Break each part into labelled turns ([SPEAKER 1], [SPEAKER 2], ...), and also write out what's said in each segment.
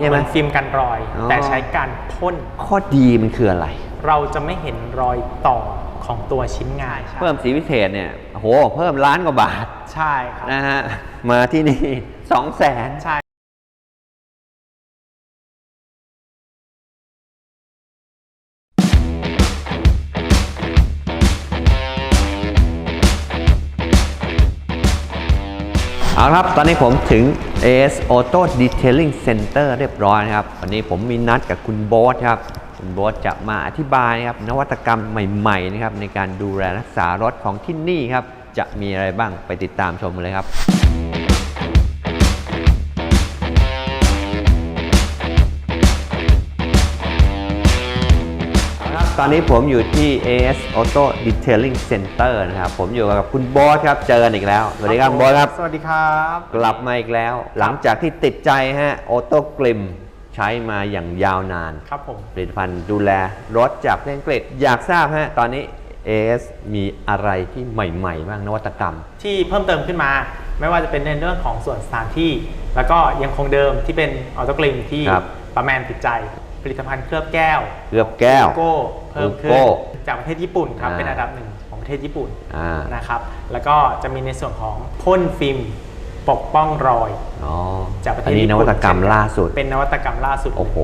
[SPEAKER 1] ใช่ไหม
[SPEAKER 2] เหอนฟิล์มกันรอย
[SPEAKER 1] อ๋อ
[SPEAKER 2] แต่ใช้การพ่น
[SPEAKER 1] ข้อดีมันคืออะไร
[SPEAKER 2] เราจะไม่เห็นรอยต่อของตัวชิ้นงาน
[SPEAKER 1] เพิ่มสีพิเศษเนี่ยโอ้โห เพิ่มล้านกว่าบาท
[SPEAKER 2] ใช่ครับ
[SPEAKER 1] นะฮะ มาที่นี่สองแสน
[SPEAKER 2] ใช่
[SPEAKER 1] เอาครับ ตอนนี้ผมถึง AS Auto Detailing Center เรียบร้อยนะครับ วันนี้ผมมีนัดกับคุณโบ๊ทครับ คุณโบ๊ทจะมาอธิบายนะครับ นวัตกรรมใหม่ๆนะครับในการดูแลรักษารถของที่นี่ครับ จะมีอะไรบ้างไปติดตามชมเลยครับ ตอนนี้ผมอยู่ที่ AS Auto Detailing Center นะครับผมอยู่กับคุณโบ๊ทครับเจอกันอีกแล้วสวัสดีครับคุณโบ๊ทครับ
[SPEAKER 2] สวัสดีครับ
[SPEAKER 1] กลับมาอีกแล้ว หลังจากที่ติดใจฮะออโต้กลิมใช้มาอย่างยาวนาน
[SPEAKER 2] ครับผม
[SPEAKER 1] ผลิตภัณฑ์ดูแลรถจากประเทศอังกฤษอยากทราบฮะตอนนี้ AS มีอะไรที่ใหม่ๆบ้างนวัตกรรม
[SPEAKER 2] ที่เพิ่มเติมขึ้นมา ไม่ว่าจะเป็นในเรื่องของส่วนสถานที่ แล้วก็ยังคงเดิมที่เป็นออโตกลิมที่
[SPEAKER 1] ครับ
[SPEAKER 2] ประแมนติดใจ ผลิตภัณฑ์เคลือบแก้ว
[SPEAKER 1] เคลือบแก้ว
[SPEAKER 2] โลโก้เพิ่มขึ้
[SPEAKER 1] โล
[SPEAKER 2] น
[SPEAKER 1] โก้
[SPEAKER 2] จากประเทศญี่ปุ่นครับ
[SPEAKER 1] อ่า
[SPEAKER 2] เป็นอันดับหนึ่งของประเทศญี่ปุ่น
[SPEAKER 1] อ่า
[SPEAKER 2] นะครับ แล้วก็จะมีในส่วนของพ่นฟิล์มปกป้องรอย
[SPEAKER 1] อ๋อ
[SPEAKER 2] จากประเท
[SPEAKER 1] อั
[SPEAKER 2] ศ
[SPEAKER 1] นนี้
[SPEAKER 2] ญี่
[SPEAKER 1] น
[SPEAKER 2] ปุ่น
[SPEAKER 1] วัตกรรม
[SPEAKER 2] เช่นน
[SPEAKER 1] ล่าสุด
[SPEAKER 2] เป็นนวัตกรรมล่าสุด
[SPEAKER 1] โอ้โห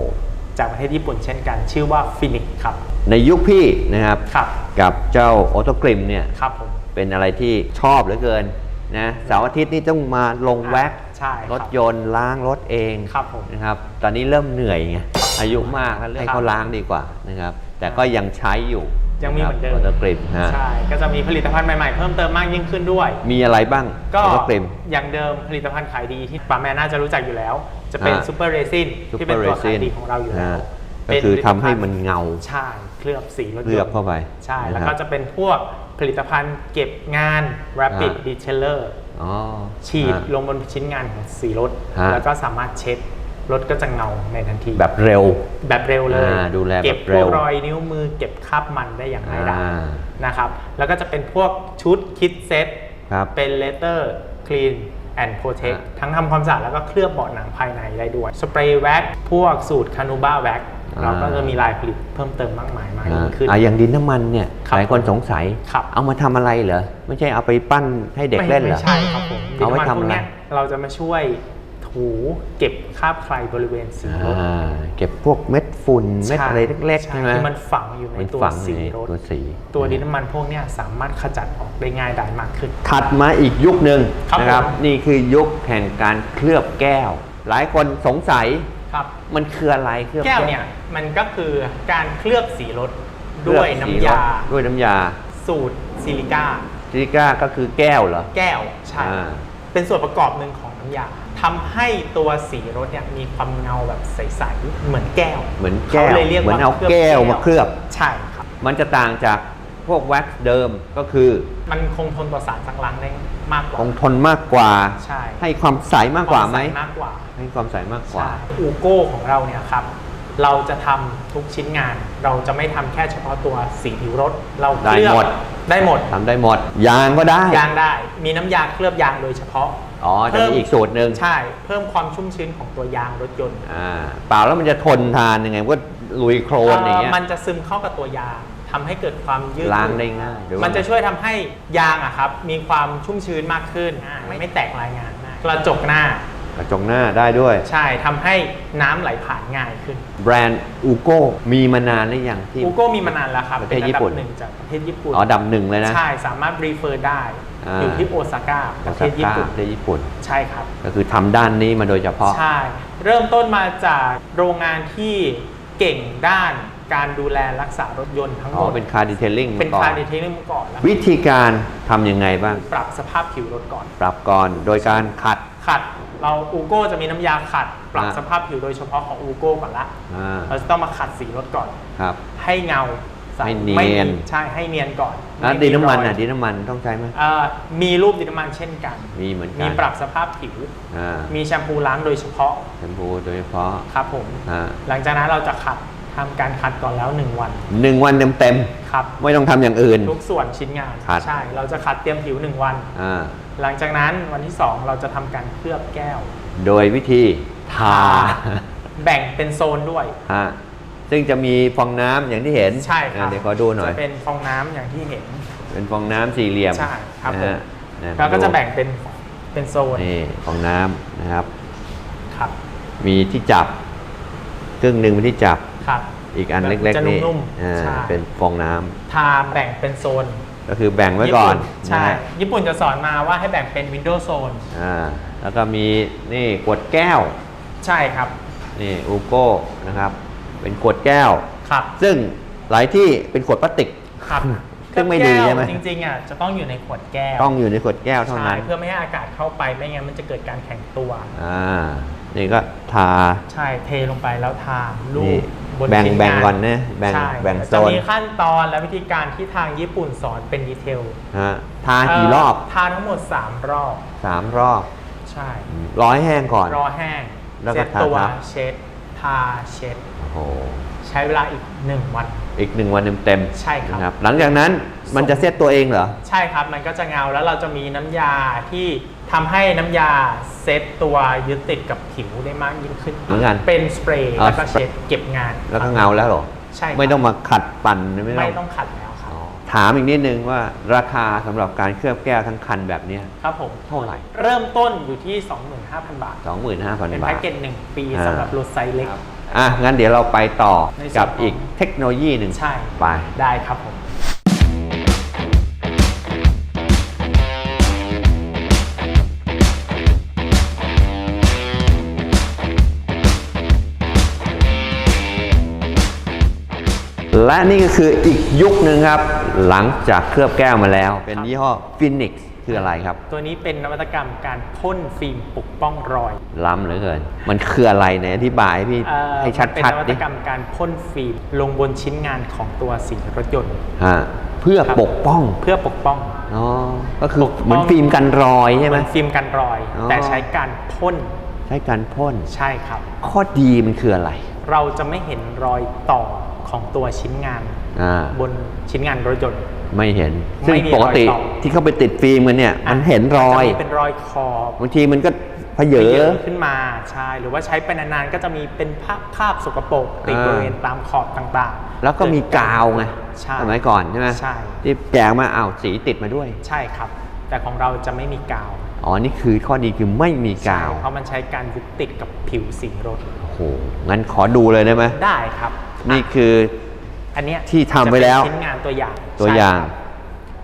[SPEAKER 2] จากประเทศญี่ปุ่นเช่นกันชื่อว่าฟินิกครับ
[SPEAKER 1] ในยุคพี่นะครับ
[SPEAKER 2] ครับ
[SPEAKER 1] กับเจ้าออโต้กลิมเนี่ย
[SPEAKER 2] ครับผม
[SPEAKER 1] เป็นอะไรที่ชอบเหลือเกินนะเสาร์อาทิตย์นี่ต้องมาลงแว็ก
[SPEAKER 2] ใช่ค
[SPEAKER 1] ร
[SPEAKER 2] บ
[SPEAKER 1] ถยนต์ล้างรถเอง
[SPEAKER 2] ครับผม
[SPEAKER 1] นะครับ ตอนนี้เริ่มเหนื่อยไง อายุมากแล้วให้
[SPEAKER 2] ครับ
[SPEAKER 1] เขาล้างดีกว่านะครับ แต่ก็ยังใช้อยู่
[SPEAKER 2] ยังมีเหมือนเดิม
[SPEAKER 1] ออโตกริมฮะ
[SPEAKER 2] ใช่ ก็จะมีผลิตภัณฑ์ใหม่ๆ เพิ่มเติมมากยิ่งขึ้นด้วย
[SPEAKER 1] มีอะไรบ้าง
[SPEAKER 2] ก็
[SPEAKER 1] ออโตกริม
[SPEAKER 2] อย่างเดิมผลิตภัณฑ์ขายดีที่ปาแมนน่าจะรู้จักอยู่แล้ว จะเป็น
[SPEAKER 1] อ่า
[SPEAKER 2] ซูเปอร์เรซินที่เป็นตัวขายดีของเราอยู่แล้ว
[SPEAKER 1] ก็คือทำให้มันเงา
[SPEAKER 2] ใช่เคลือบสีรถยนต์
[SPEAKER 1] เคลือบเข้าไป
[SPEAKER 2] ใช่ แล้ว
[SPEAKER 1] นะครับ
[SPEAKER 2] ก็จะเป็นพวกผลิตภัณฑ์เก็บงาน Rapid
[SPEAKER 1] อ่า
[SPEAKER 2] Detailer
[SPEAKER 1] อ๋อ
[SPEAKER 2] ฉีด
[SPEAKER 1] ฮะ
[SPEAKER 2] ลงบนชิ้นงานของสีรถ
[SPEAKER 1] ฮะ
[SPEAKER 2] แล้วก็สามารถเช็ด รถก็จะเงาในทันที
[SPEAKER 1] แบบเร็ว
[SPEAKER 2] แบบเร็วเลย
[SPEAKER 1] อ่าดูแลแบบ
[SPEAKER 2] เก็บ
[SPEAKER 1] เร็
[SPEAKER 2] พว
[SPEAKER 1] ว
[SPEAKER 2] กรอยนิ้วมือ เก็บคราบมันได้อย่างง่ายดาย
[SPEAKER 1] อ่า
[SPEAKER 2] นะครับ แล้วก็จะเป็นพวกชุดคิดเซ็ต
[SPEAKER 1] ครับ
[SPEAKER 2] เป็น letter clean and protect
[SPEAKER 1] อ่า
[SPEAKER 2] ทั้งทำความสะอาดแล้วก็เคลือบเบาะหนังภายในได้ด้วย สเปรย์แว็กพวกสูตรคานูบ้าแว็ก
[SPEAKER 1] อ่า
[SPEAKER 2] เราก็จะมีลายผลิตเพิ่มเติมมากมายมาก
[SPEAKER 1] อ่า
[SPEAKER 2] ยิ่งขึ้น
[SPEAKER 1] อ่าอย่างดินน้ำมันเนี่ย
[SPEAKER 2] ครับ
[SPEAKER 1] หลายคนสงสัย
[SPEAKER 2] ครับ
[SPEAKER 1] เอามาทำอะไรเหรอ ไม่ใช่เอาไปปั้นให้เด็ก
[SPEAKER 2] ไม่
[SPEAKER 1] เล่นเหรอ
[SPEAKER 2] ไม่ใช่ครับผม
[SPEAKER 1] เอาไว้
[SPEAKER 2] ดินน้ำมัน
[SPEAKER 1] ทำ
[SPEAKER 2] พวก
[SPEAKER 1] อะไร
[SPEAKER 2] เนี้ยเราจะมาช่วย ถูเก็บคราบใครบริเวณสีรถ
[SPEAKER 1] อ่าเก็บพวกเม็ดฝุ่นเม็ดอะไรเล็กๆ
[SPEAKER 2] ใช่
[SPEAKER 1] ใช่ไหม
[SPEAKER 2] ที่มันฝังอยู่ใน
[SPEAKER 1] มัน
[SPEAKER 2] ตัว
[SPEAKER 1] ฝัง
[SPEAKER 2] สี
[SPEAKER 1] ใน
[SPEAKER 2] รถ
[SPEAKER 1] ตัวสี
[SPEAKER 2] ตัวดินน้ำมันพวกเนี้ยสามารถขจัดออกได้ง่ายดายมากขึ้น
[SPEAKER 1] ถัดมาอีกยุคหนึ่ง
[SPEAKER 2] ครับ
[SPEAKER 1] นะครับ
[SPEAKER 2] ผม
[SPEAKER 1] นี่คือยุคแห่งการเคลือบแก้ว หลายคนสงสัย
[SPEAKER 2] ครับ
[SPEAKER 1] มันคืออะไรเคลือบ
[SPEAKER 2] แก้วเนี่ยมันก็คือการเคลือบสีรถด้วยน้ำยา
[SPEAKER 1] ด้วยน้ำยา
[SPEAKER 2] สูตรซิลิก้า
[SPEAKER 1] ซิลิก้าก็คือแก้วเหรอ
[SPEAKER 2] แก้วใช่
[SPEAKER 1] อ่า
[SPEAKER 2] เป็นส่วนประกอบหนึ่งของน้ำยา ทำให้ตัวสีรถเนี่ยมีความเงาแบบใสๆเหมือนแก้ว
[SPEAKER 1] เหมือนแก้ว
[SPEAKER 2] ขาเลยเรียก
[SPEAKER 1] เหมือน
[SPEAKER 2] ว่า
[SPEAKER 1] เอาแก้วมาเคลือบ
[SPEAKER 2] ใช่ครับ
[SPEAKER 1] มันจะต่างจากพวกแว็กซ์เดิมก็คือ
[SPEAKER 2] มันคงทนต่อสารสังล้างได้มากกว่า
[SPEAKER 1] คงทนมากกว่า
[SPEAKER 2] ใช่
[SPEAKER 1] ให้ความใสมากกว่าไหม
[SPEAKER 2] ควใสมากกว่า
[SPEAKER 1] ให้ความใสมากกว่า
[SPEAKER 2] ใช่อูโก้ของเราเนี่ยครับเราจะทำทุกชิ้นงาน เราจะไม่ทำแค่เฉพาะตัวสีผิวรถ เราเคลือบ
[SPEAKER 1] ได้หมด
[SPEAKER 2] ได้หมด
[SPEAKER 1] ทำได้หมด ยางก็ได้
[SPEAKER 2] ยางได้ มีน้ำยาเคลือบยางโดยเฉพาะ
[SPEAKER 1] อ๋อจะมีอีกสูตรหนึ่ง
[SPEAKER 2] ใช่ เพิ่มความชุ่มชื้นของตัวยางรถยนต์
[SPEAKER 1] อ่าเปล่าแล้วมันจะทนทานยังไงก็ลุยโคลนอย่างเงี้ย
[SPEAKER 2] เอ่อมันจะซึมเข้ากับตัวยางทำให้เกิดความยืด
[SPEAKER 1] ล้างได้ง่ายหรือว่า
[SPEAKER 2] มันจะช่วยทำให้ยางอะครับ มีความชุ่มชื้นมากขึ้นอ่าไม่ไม่แตกลายงานมากกระจกหน้า
[SPEAKER 1] กระจกหน้าได้ด้วย
[SPEAKER 2] ใช่ทำให้น้ำไหลผ่านง่ายขึ้น
[SPEAKER 1] แบรนด์อูโก้มีมานานหรือยังที่
[SPEAKER 2] อูโก้มีมานานแล้วครับ
[SPEAKER 1] ประเทศ
[SPEAKER 2] นอัน
[SPEAKER 1] ญี่ปุ่น
[SPEAKER 2] ดับหนึ่งจากประเทศญี่ปุ่น
[SPEAKER 1] อ๋อดำหนึ่งเลยนะ
[SPEAKER 2] ใช่ สามารถรีเฟอร์ได้
[SPEAKER 1] อ่า
[SPEAKER 2] อยู่ที่โอซาก้าป
[SPEAKER 1] โอ
[SPEAKER 2] ระเท
[SPEAKER 1] ซา
[SPEAKER 2] ศญี่
[SPEAKER 1] ก้า
[SPEAKER 2] ปุ่น
[SPEAKER 1] ประเทศญี่ปุ่น
[SPEAKER 2] ใช่ครับ
[SPEAKER 1] ก็คือทำด้านนี้มาโดยเฉพาะ
[SPEAKER 2] ใช่ เริ่มต้นมาจากโรงงานที่เก่งด้านการดูแลรักษารถยนต์ทั้งห
[SPEAKER 1] อ๋
[SPEAKER 2] ม
[SPEAKER 1] อ
[SPEAKER 2] ด
[SPEAKER 1] เป็นคาร์ดีเทลลิ่ง
[SPEAKER 2] เป็น
[SPEAKER 1] ก่อ
[SPEAKER 2] คานร์ดีเทลลิ่งมาก่อนแล้ว
[SPEAKER 1] วิธีการทำยังไงบ้าง
[SPEAKER 2] ปรับสภาพผิวรถก่อน
[SPEAKER 1] ปรับก่อนโดยการขัด
[SPEAKER 2] ขัด เราอูโก้จะมีน้ำยาขัด ปรับ
[SPEAKER 1] อ่า
[SPEAKER 2] สภาพผิวโดยเฉพาะของอูโก้ก่อนละ
[SPEAKER 1] อ่า
[SPEAKER 2] เราจะต้องมาขัดสีรถก่อน
[SPEAKER 1] ครับ
[SPEAKER 2] ให้เงา ใส
[SPEAKER 1] ให้เนียน
[SPEAKER 2] ไม่มีใช่ให้เนียนก่อน
[SPEAKER 1] แล้ว
[SPEAKER 2] ไม่
[SPEAKER 1] ดินน้ำมัน
[SPEAKER 2] รอย
[SPEAKER 1] อะดินน้ำมันต้องใช้ไหม
[SPEAKER 2] เอ่อมีรูปดินน้ำมันเช่นกัน
[SPEAKER 1] มีเหมือนกั
[SPEAKER 2] มี
[SPEAKER 1] น
[SPEAKER 2] ปรับสภาพผิว
[SPEAKER 1] อ่า
[SPEAKER 2] มีแชมพูล้างโดยเฉพาะ
[SPEAKER 1] แชมพูโดยเฉพาะ
[SPEAKER 2] ครับผม
[SPEAKER 1] อ่า
[SPEAKER 2] หลังจากนั้นเราจะขัดทำการขัดก่อนแล้ว 1 วัน
[SPEAKER 1] หนึ่งวันเต็ม
[SPEAKER 2] ครับ
[SPEAKER 1] ๆไม่ต้องทำอย่างอื่น
[SPEAKER 2] ทุกส่วนชิ้นงาน
[SPEAKER 1] ขัด
[SPEAKER 2] ใช่เราจะขัดเตรียมผิว 1 วัน
[SPEAKER 1] อ่า
[SPEAKER 2] หลังจากนั้นวันที่ 2 เราจะทำการเคลือบแก้ว
[SPEAKER 1] โดยวิธีทา
[SPEAKER 2] แบ่งเป็นโซนด้วย
[SPEAKER 1] ฮะ ซึ่งจะมีฟองน้ำอย่างที่เห็น
[SPEAKER 2] ใช่ครั
[SPEAKER 1] อะ
[SPEAKER 2] บ
[SPEAKER 1] เดี๋ยวขอดูหน่อย
[SPEAKER 2] จะเป็นฟองน้ำอย่างที่เห็น
[SPEAKER 1] เป็นฟองน้ำสี่เหลี่ยม
[SPEAKER 2] ใช่ครับ
[SPEAKER 1] นะ
[SPEAKER 2] ผม
[SPEAKER 1] ฮะนะ
[SPEAKER 2] แล้วก็
[SPEAKER 1] ดู
[SPEAKER 2] จะแบ่งเป็นเป็นโซน
[SPEAKER 1] นี่ฟองน้ำนะครับ
[SPEAKER 2] ครับ
[SPEAKER 1] มีที่จับครึ่งหนึ่งเป็นที่จับ
[SPEAKER 2] ครับ
[SPEAKER 1] อีกอันเล็ก
[SPEAKER 2] จะ
[SPEAKER 1] ๆนี่
[SPEAKER 2] นุ่ม
[SPEAKER 1] อ่า
[SPEAKER 2] ๆใช่
[SPEAKER 1] เป็นฟองน้ำ
[SPEAKER 2] ทาแบ่งเป็นโซน
[SPEAKER 1] ก็คือแบ่งไว้ก่อน
[SPEAKER 2] ญี่ปุ่ใช่
[SPEAKER 1] นะฮะ
[SPEAKER 2] ญี่ปุ่นจะสอนมาว่าให้แบ่งเป็นวินโดว์โซน
[SPEAKER 1] อ่าแล้วก็มีนี่ขวดแก้ว
[SPEAKER 2] ใช่ครับ
[SPEAKER 1] นี่อูโก้นะครับ เป็นขวดแก้ว
[SPEAKER 2] ครับ
[SPEAKER 1] ซึ่งหลายที่เป็นขวดพลาสติก
[SPEAKER 2] ครับ
[SPEAKER 1] ซึ่งไม่ดีใช่ไหม
[SPEAKER 2] จริงๆอะจะต้องอยู่ในขวดแก้ว
[SPEAKER 1] ต้องอยู่ในขวดแก้วเท่า
[SPEAKER 2] ใช่
[SPEAKER 1] นั้น
[SPEAKER 2] เพื่อไม่ให้อากาศเข้าไปไม่งั้นมันจะเกิดการแข็งตัว
[SPEAKER 1] อ่า นี่ก็ทา
[SPEAKER 2] ใช่เทลงไปแล้วทาลู
[SPEAKER 1] นี่
[SPEAKER 2] กบน
[SPEAKER 1] แบ่ง
[SPEAKER 2] ชิ้
[SPEAKER 1] แบ่ง
[SPEAKER 2] งา
[SPEAKER 1] ก่อนนะแบ่ง
[SPEAKER 2] ใช่
[SPEAKER 1] แบ่งโซ
[SPEAKER 2] จะ
[SPEAKER 1] น
[SPEAKER 2] มีขั้นตอนและวิธีการที่ทางญี่ปุ่นสอนเป็นดีเทล
[SPEAKER 1] ฮะทากี่รอบ
[SPEAKER 2] เทาทั้งหมด 3 รอบ
[SPEAKER 1] สามรอบ
[SPEAKER 2] ใช่
[SPEAKER 1] รอให้แห้งก่อน
[SPEAKER 2] รอแห้ง
[SPEAKER 1] แล้วก็
[SPEAKER 2] เช็ดตัว
[SPEAKER 1] ทาทับ
[SPEAKER 2] เช็ด ทาเช็ด
[SPEAKER 1] โอ้โห
[SPEAKER 2] ใช้เวลาอีก 1 วัน
[SPEAKER 1] อีกหนึ่งวันเต็มๆ
[SPEAKER 2] ใช่ครับ
[SPEAKER 1] นะหลังจากนั้นมันจะเซตตัวเองเหรอ
[SPEAKER 2] ใช่ครับมันก็จะเงาแล้วเราจะมีน้ำยาที่ทำให้น้ำยาเซตตัวยึดติดกับผิวได้มากยิ่งขึ้น
[SPEAKER 1] เหมือนกัน
[SPEAKER 2] เป็นสเปรย์
[SPEAKER 1] อ๋อ
[SPEAKER 2] แล้วก็เช็ดเก็บงาน
[SPEAKER 1] แล้วก็เงาแล้วเหรอ
[SPEAKER 2] ใช่ครับ
[SPEAKER 1] ไม่ต้องมาขัดปั่นไม่
[SPEAKER 2] ไม่
[SPEAKER 1] ต้
[SPEAKER 2] ต้
[SPEAKER 1] อ
[SPEAKER 2] องงขัดแล้วครับ
[SPEAKER 1] อ๋อ ถามอีกนิดนึงว่าราคาสำหรับการเคลือบแก้วทั้งคันแบบเนี้ย
[SPEAKER 2] ครับผม
[SPEAKER 1] เท่าไหร่
[SPEAKER 2] เริ่มต้นอยู่ที่ 25,000 บาท
[SPEAKER 1] 25,000
[SPEAKER 2] เป็น
[SPEAKER 1] บา
[SPEAKER 2] แพ็
[SPEAKER 1] ท
[SPEAKER 2] กเกจ1ปี
[SPEAKER 1] อ่า
[SPEAKER 2] สำหรับรถไซส์เล็ก
[SPEAKER 1] อะ งั้นเดี๋ยวเราไปต่อ
[SPEAKER 2] ในส่วน
[SPEAKER 1] กับ
[SPEAKER 2] ของ
[SPEAKER 1] อีกเทคโนโลยีหนึ่ง
[SPEAKER 2] ใช่
[SPEAKER 1] ไป
[SPEAKER 2] ได้ครับผม
[SPEAKER 1] และนี่ก็คืออีกยุคหนึ่งครับ หลังจากเคลือบแก้วมาแล้ว เป็นยี่ห้อ Phoenix คืออะไรครับ
[SPEAKER 2] ตัวนี้เป็นนวัตกรรมการพ่นฟิล์มปกป้องรอย
[SPEAKER 1] ล้ำเหลือเกิน มันคืออะไรเนี่ยอธิบายให้พี่
[SPEAKER 2] เอ่อ
[SPEAKER 1] ให้
[SPEAKER 2] มันเป็น
[SPEAKER 1] ชัด
[SPEAKER 2] นวั
[SPEAKER 1] ๆ
[SPEAKER 2] ต
[SPEAKER 1] ดิ
[SPEAKER 2] กรรมการพ่นฟิล์มลงบนชิ้นงานของตัวสีรถยนต์
[SPEAKER 1] ฮะเพื่อ
[SPEAKER 2] ครับ
[SPEAKER 1] ปกป้อง
[SPEAKER 2] เพื่อปกป้อง
[SPEAKER 1] อ๋อก็คือ
[SPEAKER 2] ปกป้อง
[SPEAKER 1] เหมือนฟิล์มกันรอยใช่ไหม
[SPEAKER 2] เอนฟิล์มกันรอย
[SPEAKER 1] อ๋อ
[SPEAKER 2] แต่ใช้การพ่น
[SPEAKER 1] ใช้การพ่น
[SPEAKER 2] ใช่ครับ
[SPEAKER 1] ข้อดีมันคืออะไร
[SPEAKER 2] เราจะไม่เห็นรอยต่อของตัวชิ้นงาน
[SPEAKER 1] อ่า
[SPEAKER 2] บนชิ้นงานรถยนต์
[SPEAKER 1] ไม่เห็น
[SPEAKER 2] ไม่
[SPEAKER 1] ซึ่ง
[SPEAKER 2] มี
[SPEAKER 1] ปกติ
[SPEAKER 2] รอยต่อ
[SPEAKER 1] ที่เขาไปติดฟิล์มกันเนี่ย มันเห็นรอย
[SPEAKER 2] จะมีเป็นรอยขอบา
[SPEAKER 1] งทีมันก็เพเย
[SPEAKER 2] เย
[SPEAKER 1] อ
[SPEAKER 2] อะ ขึ้นมาใช่หรือว่าใช้ไปนานๆก็จะมีเป็นภาพคราบสกปรกติด
[SPEAKER 1] อ่า
[SPEAKER 2] บริเวณตามขอบต่างๆ
[SPEAKER 1] แล้วก็มีกาวไง
[SPEAKER 2] ใช่
[SPEAKER 1] สมัยก่อนใช่ไหม
[SPEAKER 2] ใช่
[SPEAKER 1] ที่แจกมาอ้าวสีติดมาด้วย
[SPEAKER 2] ใช่ครับ แต่ของเราจะไม่มีกาว
[SPEAKER 1] อ๋อ นี่คือข้อดีคือไม่มีกาว
[SPEAKER 2] ใช่เพราะมันใช้การยึดติดกับผิวสีรถ
[SPEAKER 1] โอ้โห งั้นขอดูเลยได้ไหม
[SPEAKER 2] ได้ครับ
[SPEAKER 1] นี่คือ
[SPEAKER 2] อันเนี้ย
[SPEAKER 1] ที่ทำไว้แล้ว
[SPEAKER 2] จะเป็นชิ้นงานตัวอย่าง
[SPEAKER 1] ตัวอย่าง
[SPEAKER 2] ใช่ครับ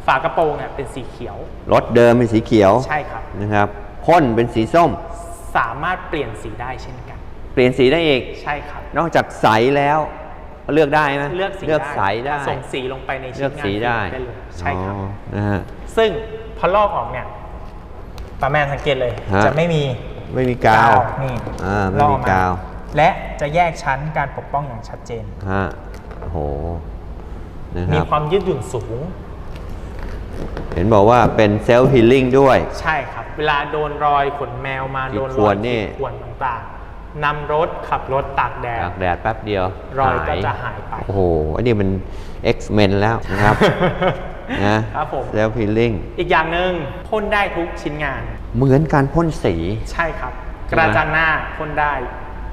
[SPEAKER 2] ฝากระโปรงเนี่ยเป็นสีเขียว
[SPEAKER 1] รถเดิมเป็นสีเขียว
[SPEAKER 2] ใช่ครับ
[SPEAKER 1] นะครับพ่นเป็นสีส้ม
[SPEAKER 2] สามารถเปลี่ยนสีได้เช่นกัน
[SPEAKER 1] เปลี่ยนสีได้อีก
[SPEAKER 2] ใช่ครับ
[SPEAKER 1] นอกจากใสแล้วเลือกได้ไหม
[SPEAKER 2] เลือกสี
[SPEAKER 1] เลือกใสได้
[SPEAKER 2] ส่งสีลงไปใน
[SPEAKER 1] เลื
[SPEAKER 2] ชิ้
[SPEAKER 1] อก
[SPEAKER 2] นงาน
[SPEAKER 1] สีได้
[SPEAKER 2] ได้เลยใช่ครับ
[SPEAKER 1] อ๋อนะฮะ
[SPEAKER 2] ซึ่งพอลอกออกเนี่ยป้าแมนสังเกตเลย
[SPEAKER 1] ฮะ
[SPEAKER 2] จะไม่มี
[SPEAKER 1] ไม่มีกาว
[SPEAKER 2] นี่
[SPEAKER 1] อ่าไม่
[SPEAKER 2] ลอก
[SPEAKER 1] มี
[SPEAKER 2] ออกากา
[SPEAKER 1] ว
[SPEAKER 2] และจะแยกชั้นการปกป้องอย่างชัดเจน
[SPEAKER 1] ฮะ โอ้โหนะค
[SPEAKER 2] มี
[SPEAKER 1] รับ
[SPEAKER 2] ความยืดหยุ่นสูง
[SPEAKER 1] เห็นบอกว่าเป็นเซลล์ฮีลิ่งด้วย
[SPEAKER 2] ใช่ครับ เวลาโดนรอยขนแมวมา
[SPEAKER 1] ขีด
[SPEAKER 2] โดนร
[SPEAKER 1] ข่ว
[SPEAKER 2] อย
[SPEAKER 1] นนี่
[SPEAKER 2] ขีดข่วนต่างๆนำรถขับรถตากแดด
[SPEAKER 1] ตากแดดแป๊บเดียว
[SPEAKER 2] รอยก็
[SPEAKER 1] หา
[SPEAKER 2] จะหายไป
[SPEAKER 1] โอ้โห อันนี้มัน X-Men แล้วนะครับ นะครับ
[SPEAKER 2] ผม
[SPEAKER 1] เซลล์ฮีลิ่ง
[SPEAKER 2] อีกอย่างหนึ่งพ่นได้ทุกชิ้นงาน
[SPEAKER 1] เหมือนการพ่นสี
[SPEAKER 2] ใช่ครับ
[SPEAKER 1] ใช่
[SPEAKER 2] ก
[SPEAKER 1] ไหม
[SPEAKER 2] ระจังหน้าพ่นได้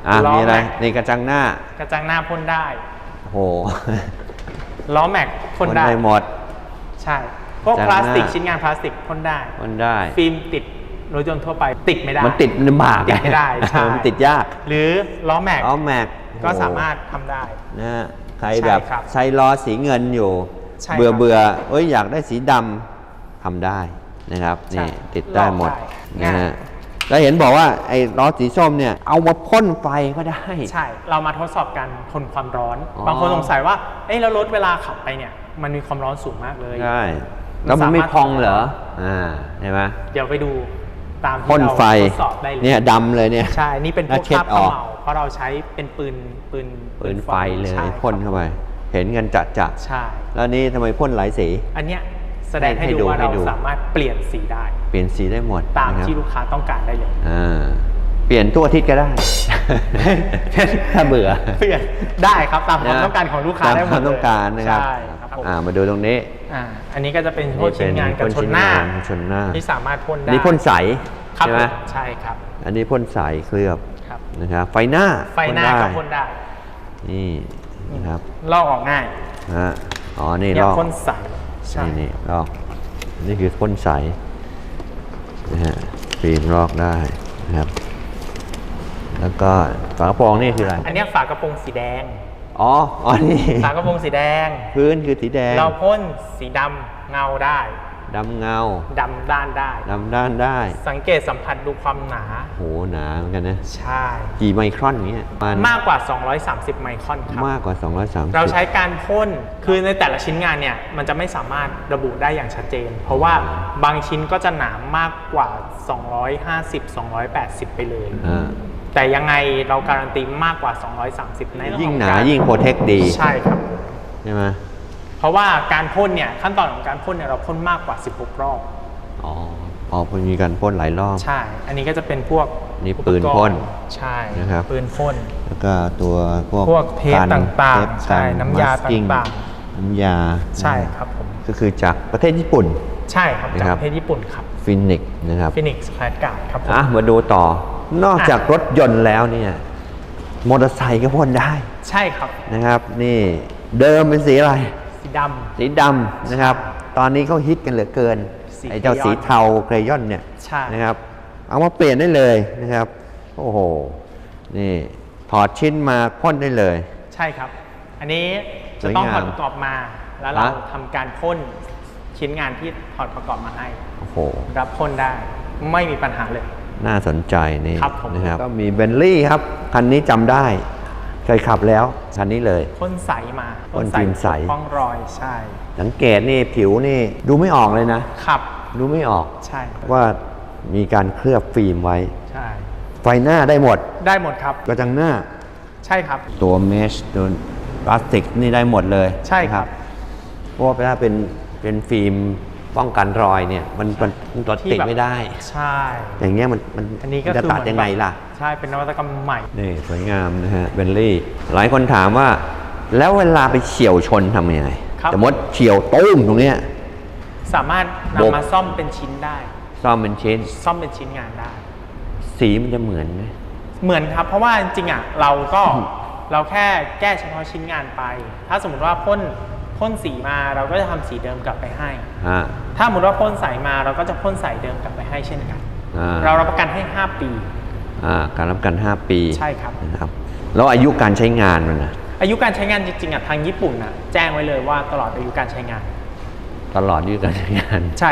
[SPEAKER 1] อะ
[SPEAKER 2] ล้
[SPEAKER 1] มีอะไร
[SPEAKER 2] แม็ก
[SPEAKER 1] ในกระจังหน้า
[SPEAKER 2] กระจังหน้าพ่นได้
[SPEAKER 1] โอ้โห
[SPEAKER 2] ล้อแม็กพ่นได้
[SPEAKER 1] ได้หมด
[SPEAKER 2] ใช่พวก
[SPEAKER 1] กระจัง
[SPEAKER 2] พลาสติก
[SPEAKER 1] หน้า
[SPEAKER 2] ชิ้นงานพลาสติกพ่นได้
[SPEAKER 1] พ่นได้
[SPEAKER 2] ฟิล์มติดรถยนต์ทั่วไปติดไม่ได้
[SPEAKER 1] มันติดลำบาก
[SPEAKER 2] ติดไม่ได้ใช่
[SPEAKER 1] มันติดยาก
[SPEAKER 2] หรือล้อแม็ก
[SPEAKER 1] อ๋อแม็ก
[SPEAKER 2] ก็
[SPEAKER 1] โอ้โห
[SPEAKER 2] สามารถทำได้
[SPEAKER 1] นะฮะใคร
[SPEAKER 2] ใช่
[SPEAKER 1] แบบ
[SPEAKER 2] ครับ
[SPEAKER 1] ใช้ล้อสีเงินอยู่
[SPEAKER 2] ใช่ครับ
[SPEAKER 1] เบื่อเบื่อเอ้ยอยากได้สีดำทำได้นะครับ
[SPEAKER 2] ใช่
[SPEAKER 1] นี่ติดได้หมด
[SPEAKER 2] ลอกได้
[SPEAKER 1] นะ
[SPEAKER 2] ง่า
[SPEAKER 1] ฮะ
[SPEAKER 2] ย
[SPEAKER 1] แล้วเห็นบอกว่าไอ้ล้อสีส้มเนี่ยเอามาพ่นไฟก็ได้
[SPEAKER 2] ใช่ เรามาทดสอบการทนความร้อน
[SPEAKER 1] อ๋อ
[SPEAKER 2] บางคนสงสัยว่า เอ้แล้วรถเวลาขับไปเนี่ย มันมีความร้อนสูงมากเลย
[SPEAKER 1] ใช่แล้วมันไม่
[SPEAKER 2] สามารถ
[SPEAKER 1] พองเหรออ่าเห็นไหม
[SPEAKER 2] เดี๋ยวไปดูตามที่
[SPEAKER 1] พ่น
[SPEAKER 2] เรา
[SPEAKER 1] ไฟ
[SPEAKER 2] ทดสอบได้เลย
[SPEAKER 1] เนี่ยดำเลยเนี่ย
[SPEAKER 2] ใช่ นี่เป็นพ
[SPEAKER 1] แล้วว
[SPEAKER 2] ก
[SPEAKER 1] เช็
[SPEAKER 2] ค
[SPEAKER 1] ด
[SPEAKER 2] ราบ
[SPEAKER 1] อ
[SPEAKER 2] เข
[SPEAKER 1] อก
[SPEAKER 2] ม่าเพราะเราใช้เป็นปืนปืน
[SPEAKER 1] ปืนไฟเลย
[SPEAKER 2] ใช่
[SPEAKER 1] พ่นเข้าไป เห็นกันจัดจัด
[SPEAKER 2] ใช่
[SPEAKER 1] ๆแล้วนี่ทำไมพ่นหลายสี
[SPEAKER 2] อันเนี้ย แสดงให้
[SPEAKER 1] ให้
[SPEAKER 2] ดู
[SPEAKER 1] ดู
[SPEAKER 2] ว่า
[SPEAKER 1] ให้
[SPEAKER 2] เรา
[SPEAKER 1] ดู
[SPEAKER 2] สามารถเปลี่ยนสีได้
[SPEAKER 1] เปลี่ยนสีได้หมด
[SPEAKER 2] ตาม
[SPEAKER 1] นะครับ
[SPEAKER 2] ที่ลูกค้าต้องการได้เลย
[SPEAKER 1] อ่าเปลี่ยนตัวอาทิตย์ก็ได้ ถ้าเบื่อ
[SPEAKER 2] เปลี่ยนได้ครับตามความต้องการของลูกค้า
[SPEAKER 1] ตาม
[SPEAKER 2] ได้หม
[SPEAKER 1] ควา
[SPEAKER 2] ด
[SPEAKER 1] ม
[SPEAKER 2] เลย
[SPEAKER 1] ต้องการนะครับ
[SPEAKER 2] ใช่ครับผม
[SPEAKER 1] อ่ามาดูตรงนี้
[SPEAKER 2] อ่าอันนี้ก็จะเป็นพวกชิ้นงานกับ
[SPEAKER 1] พ่
[SPEAKER 2] ชนหน้า
[SPEAKER 1] ชิ้งชนหน้า
[SPEAKER 2] ที่สามารถพ่นได้
[SPEAKER 1] อันนี้พ่นใส
[SPEAKER 2] ครับ
[SPEAKER 1] ใช่ไหม
[SPEAKER 2] ผมใช่ครับ
[SPEAKER 1] อันนี้พ่นใสเคลือบ
[SPEAKER 2] ครับ
[SPEAKER 1] นะครับไฟหน้า
[SPEAKER 2] ไฟหน้า
[SPEAKER 1] พ่
[SPEAKER 2] ก็
[SPEAKER 1] ได้
[SPEAKER 2] พ่นได้
[SPEAKER 1] นี่นะครับ
[SPEAKER 2] ลอกออกง่าย
[SPEAKER 1] ฮะอ๋อนี่
[SPEAKER 2] เนี่ย
[SPEAKER 1] ลอก
[SPEAKER 2] พ่นใส ใช่
[SPEAKER 1] นี่นี่ลอก นี่คือพ่นใสนะฮะฟิล์มลอกได้นะครับ แล้วก็ฝากระโปรงนี่คืออะไร
[SPEAKER 2] อันเนี้ยฝากระโปรงสีแดง
[SPEAKER 1] อ๋อ อ๋อนี่
[SPEAKER 2] ฝากระโปรงสีแดง
[SPEAKER 1] พื้นคือสีแดง
[SPEAKER 2] เราพ่นสีดำเงาได้
[SPEAKER 1] ดำเงา
[SPEAKER 2] ดำด้านได้
[SPEAKER 1] ดำด้านได้
[SPEAKER 2] สังเกตสัมผัสดูความหนา
[SPEAKER 1] โหหนาเหมือนกันนะ
[SPEAKER 2] ใช่
[SPEAKER 1] กี่ไมครอนเนี้ยมัน
[SPEAKER 2] มากกว่า 230 ไมครอนครับ
[SPEAKER 1] มากกว่า 230
[SPEAKER 2] เราใช้การพ่น คือในแต่ละชิ้นงานเนี่ย มันจะไม่สามารถระบุได้อย่างชัดเจน เพราะว่าบางชิ้นก็จะหนามากกว่า 250 280 ไปเลย
[SPEAKER 1] อ่า
[SPEAKER 2] แต่ยังไงเราการันตีมากกว่า 230ในเรื่อง
[SPEAKER 1] ยิ่ง
[SPEAKER 2] ของ
[SPEAKER 1] หนา
[SPEAKER 2] การ
[SPEAKER 1] ยิ่งโปรเทคดี
[SPEAKER 2] ใช่ครับ
[SPEAKER 1] ใช่ไหม
[SPEAKER 2] เพราะว่าการพ่นเนี่ยขั้นตอนของการพ่นเนี่ยเราพ่นมากกว่า 16 รอบ
[SPEAKER 1] อ๋ออ๋อมันมีการพ่นหลายรอบ
[SPEAKER 2] ใช่ อันนี้ก็จะเป็นพวก
[SPEAKER 1] นี่ปืนพ่น
[SPEAKER 2] อุปกรณ์ใช่
[SPEAKER 1] นะครับ
[SPEAKER 2] ปืนพ่น
[SPEAKER 1] แล้วก็ตัวพวก
[SPEAKER 2] พวกเทป
[SPEAKER 1] กัน
[SPEAKER 2] ต่างๆ
[SPEAKER 1] เทป
[SPEAKER 2] ใช่
[SPEAKER 1] กัน
[SPEAKER 2] น้ำยา
[SPEAKER 1] masking
[SPEAKER 2] ต่าง
[SPEAKER 1] น้ำยา
[SPEAKER 2] ใช่ครับผม
[SPEAKER 1] ก็คือจากประเทศญี่ปุ่น
[SPEAKER 2] ใช่ครับ
[SPEAKER 1] นะ
[SPEAKER 2] จาก
[SPEAKER 1] ครับ
[SPEAKER 2] ประเทศญี่ปุ่นครับ
[SPEAKER 1] ฟินิกนะครับ
[SPEAKER 2] ฟินิกส์แคลดการ์ดครับผม
[SPEAKER 1] อะมาดูต่อนอกจากรถยนต์แล้วเนี่ยมอเตอร์ไซค์ก็พ่นได้
[SPEAKER 2] ใช่ครับ
[SPEAKER 1] นะครับ นี่เดิมเป็นสีอะไร
[SPEAKER 2] สีด
[SPEAKER 1] สีดำนะครับ ตอนนี้เขาฮิตกันเหลือเกิน
[SPEAKER 2] สี
[SPEAKER 1] ไอ้เจ้า
[SPEAKER 2] เครยอน
[SPEAKER 1] สีเทาเครยอนเนี่ย
[SPEAKER 2] ใช่
[SPEAKER 1] นะครับ เอามาเปลี่ยนได้เลยนะครับ โอ้โห นี่ถอดชิ้นมาพ่นได้เลยำ
[SPEAKER 2] ใช่ครับ อันนี้จะต้อง
[SPEAKER 1] สวยงาม
[SPEAKER 2] ถอดประกอบมา แล้วเรา
[SPEAKER 1] ฮะ
[SPEAKER 2] ทำการพ่นชิ้นงานที่ถอดประกอบมาให้
[SPEAKER 1] โอ้โห
[SPEAKER 2] รับพ่นได้ไม่มีปัญหาเลย
[SPEAKER 1] น่าสนใจนี่
[SPEAKER 2] ครับผม
[SPEAKER 1] นะครับ ก็มีเบนลี่ครับ คันนี้จำได้ เคยขับแล้วคันนี้เลย
[SPEAKER 2] พ่นใสมา
[SPEAKER 1] พ่นฟิล์มใส
[SPEAKER 2] ปกป้องรอยใช่
[SPEAKER 1] สังเกตนี่ผิวนี่ดูไม่ออกเลยนะ
[SPEAKER 2] ครับ
[SPEAKER 1] ดูไม่ออก
[SPEAKER 2] ใช่
[SPEAKER 1] ว่ามีการเคลือบฟิล์มไว้
[SPEAKER 2] ใช่
[SPEAKER 1] ไฟหน้าได้หมด
[SPEAKER 2] ได้หมดครับ
[SPEAKER 1] กระจังหน้า
[SPEAKER 2] ใช่ครับ
[SPEAKER 1] ตัวเมชตัวพลาสติกนี่ได้หมดเลย
[SPEAKER 2] ใช่ครับ
[SPEAKER 1] เพราะว่าถ้าเป็นเป็นฟิล์ม ป้องกันรอยเนี่ยมันมันมันรถติดไม่ได้
[SPEAKER 2] ใช่
[SPEAKER 1] อย่างเงี้ยมันมัน
[SPEAKER 2] อันนี้ก็
[SPEAKER 1] จะ
[SPEAKER 2] คือ
[SPEAKER 1] ตัด
[SPEAKER 2] เหมือน
[SPEAKER 1] ยังไงล่ะ
[SPEAKER 2] ใช่เป็นนวัตกรรมใหม่
[SPEAKER 1] นี่สวยงามนะฮะเบนลี่ หลายคนถามว่า แล้วเวลาไปเฉียวชนทำยังไง
[SPEAKER 2] ครับ
[SPEAKER 1] สมมติเฉียวตุ้มตรงเนี้ย
[SPEAKER 2] สามารถ
[SPEAKER 1] โบก
[SPEAKER 2] นำมาซ่อมเป็นชิ้นได้
[SPEAKER 1] ซ่อมเป็นชิ้น
[SPEAKER 2] ซ่อมเป็นชิ้นงานได้
[SPEAKER 1] สีมันจะเหมือนไหม
[SPEAKER 2] เหมือนครับ เพราะว่าจริงๆอะเราก็เราแค่แก้เฉพาะชิ้นงานไป ถ้าสมมติว่าพ่น พ่นสีมาเราก็จะทำสีเดิมกลับไปให้
[SPEAKER 1] อ่า
[SPEAKER 2] ถ้าสมมติว่าพ่นใสมาเราก็จะพ่นใสเดิมกลับไปให้เช่นกัน
[SPEAKER 1] อ่า
[SPEAKER 2] เรารับประกันให้ 5 ปี
[SPEAKER 1] อ่า การรับประกัน 5 ปี
[SPEAKER 2] ใช่ครับ
[SPEAKER 1] นะครับแล้วอายุการใช้งานมันนะ
[SPEAKER 2] อายุการใช้งานจริงๆอะทางญี่ปุ่นอะแจ้งไว้เลยว่าตลอดอายุการใช้งาน
[SPEAKER 1] ตลอดอายุการใช้งาน
[SPEAKER 2] ใช่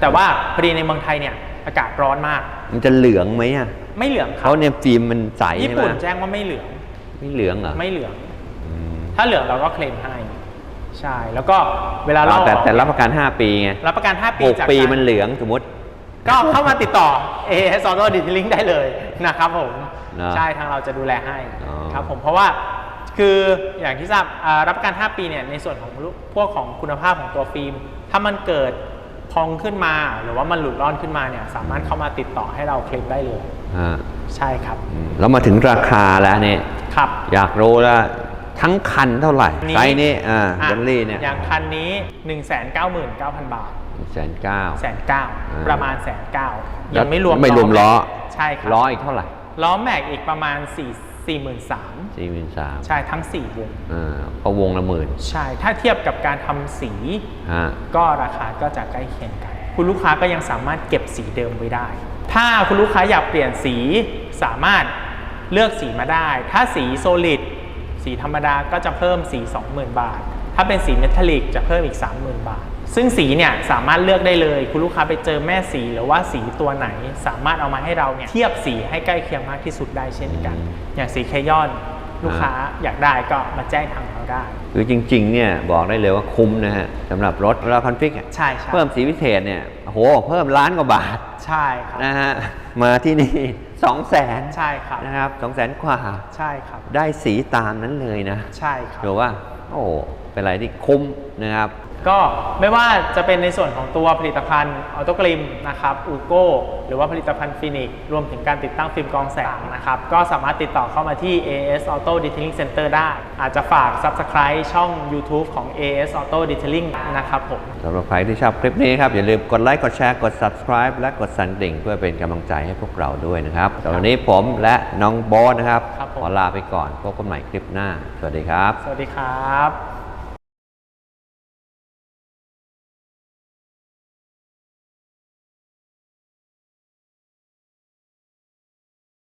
[SPEAKER 2] แต่ว่าพอดีในเมืองไทยเนี่ยอากาศร้อนมาก
[SPEAKER 1] มันจะเหลืองไหมอะ
[SPEAKER 2] ไม่เหลืองครั
[SPEAKER 1] เขาเนี่ยฟิล์มมันใส
[SPEAKER 2] ญี่
[SPEAKER 1] ใช่ไหม
[SPEAKER 2] ปุ่นแจ้งว่าไม่เหลือง
[SPEAKER 1] ไม่เหลืองเหรอ
[SPEAKER 2] ไม่เหลือง
[SPEAKER 1] อืม
[SPEAKER 2] ถ้าเหลืองเราก็เคลมให้ ใช่ แล้วก็เวลาเรา
[SPEAKER 1] แต่แต่รับประกัน 5 ปีไง
[SPEAKER 2] รับประกัน 5 ปี
[SPEAKER 1] หก
[SPEAKER 2] จาก
[SPEAKER 1] ปี
[SPEAKER 2] การ
[SPEAKER 1] มันเหลืองสมมติ
[SPEAKER 2] ก็เข้ามาติดต่อ AS Auto Detailing ได้เลยนะครับผม
[SPEAKER 1] นะ
[SPEAKER 2] ใช่ทางเราจะดูแลให้
[SPEAKER 1] อ๋อ
[SPEAKER 2] ครับผมเพราะว่าคืออย่างที่ทราบอ่ารับประกัน 5 ปีเนี่ยในส่วนของพวกของคุณภาพของตัวฟิล์ม ถ้ามันเกิดพองขึ้นมาหรือว่ามันหลุดร่อนขึ้นมาเนี่ยสามารถเข้ามาติดต่อให้เราเคลมได้เลย
[SPEAKER 1] อ่า
[SPEAKER 2] ใช่ครับ
[SPEAKER 1] อืมแล้วมาถึงราคาแล้วเนี่ย
[SPEAKER 2] ครับ
[SPEAKER 1] อยากรู้แล้ว ทั้งคันเท่าไหร่
[SPEAKER 2] นี้
[SPEAKER 1] ไซส์นี้อ่า
[SPEAKER 2] อะ
[SPEAKER 1] เบนลี่เนี่ย
[SPEAKER 2] อย่างคันนี้ 199,000 บาท
[SPEAKER 1] แสนเก้า
[SPEAKER 2] แสนเก้า
[SPEAKER 1] อ่า
[SPEAKER 2] ประมาณแสนเก้ายังไม่รวม
[SPEAKER 1] ไม่รวมล้อ
[SPEAKER 2] ใช่ครับ
[SPEAKER 1] ล้ออีกเท่าไหร่
[SPEAKER 2] ล้อแม็กอีกประมาณ4 4 3 0 0
[SPEAKER 1] สี่หมื่นสาม
[SPEAKER 2] ใช่ทั้ง 4 วง
[SPEAKER 1] อ่าพอวงละหมื่น
[SPEAKER 2] ใช่ถ้าเทียบกับการทำสี
[SPEAKER 1] ฮะ
[SPEAKER 2] ก็ราคาก็จะใกล้เคียงกัน คุณลูกค้าก็ยังสามารถเก็บสีเดิมไว้ได้ ถ้าคุณลูกค้าอยากเปลี่ยนสีสามารถเลือกสีมาได้ ถ้าสีโซลิด สีธรรมดาก็จะเพิ่มสี 20,000 บาท ถ้าเป็นสีเมทัลลิกจะเพิ่มอีก 30,000 บาท ซึ่งสีเนี่ยสามารถเลือกได้เลย คุณลูกค้าไปเจอแม่สีหรือว่าสีตัวไหน สามารถเอามาให้เราเนี่ยเทียบสีให้ใกล้เคียงมากที่สุดได้เช่นกัน
[SPEAKER 1] อืม
[SPEAKER 2] อย่างสีเคยอนลูกค้าอยากได้ก็มาแจ้งทางเราได้
[SPEAKER 1] คือจริงๆเนี่ยบอกได้เลยว่าคุ้มนะฮะสำหรับรถเวลาคอนฟิกอะ
[SPEAKER 2] ใช่ใช่
[SPEAKER 1] เพิ่มสีพิเศษเนี่ย โอ้โหเพิ่มล้านกว่าบาท
[SPEAKER 2] ใช่ครับ
[SPEAKER 1] นะฮะมาที่นี่สองแสน
[SPEAKER 2] ใช่ครับ
[SPEAKER 1] นะครับสองแสนกว่า
[SPEAKER 2] ใช่ครับ
[SPEAKER 1] ได้สีตามนั้นเลยนะ
[SPEAKER 2] ใช่ครับ
[SPEAKER 1] หรือว่า โอ้โห เป็นอะไรที่คุ้มนะครับ
[SPEAKER 2] ก็ไม่ว่าจะเป็นในส่วนของตัวผลิตภัณฑ์ออโตกริมนะครับอูโก้หรือว่าผลิตภัณฑ์ฟินิกรวมถึงการติดตั้งฟิล์มกรองแสงนะครับ ก็สามารถติดต่อเข้ามาที่ AS Auto Detailing Center ได้ อาจจะฝาก Subscribe ช่อง YouTube ของ AS Auto Detailing นะครับผม
[SPEAKER 1] สำหรับใครที่ชอบคลิปนี้ครับ อย่าลืมกดไลค์กดแชร์กด subscribe และกดสั่นกริ่ง เพื่อเป็นกำลังใจให้พวกเราด้วยนะครับสำหรับวันนี้ผมและน้องโบอสนะครับ
[SPEAKER 2] ครับผม
[SPEAKER 1] ขอลาไปก่อนพบกันใหม่คลิปหน้า สวัสดีครับ
[SPEAKER 2] สวัสดีครับ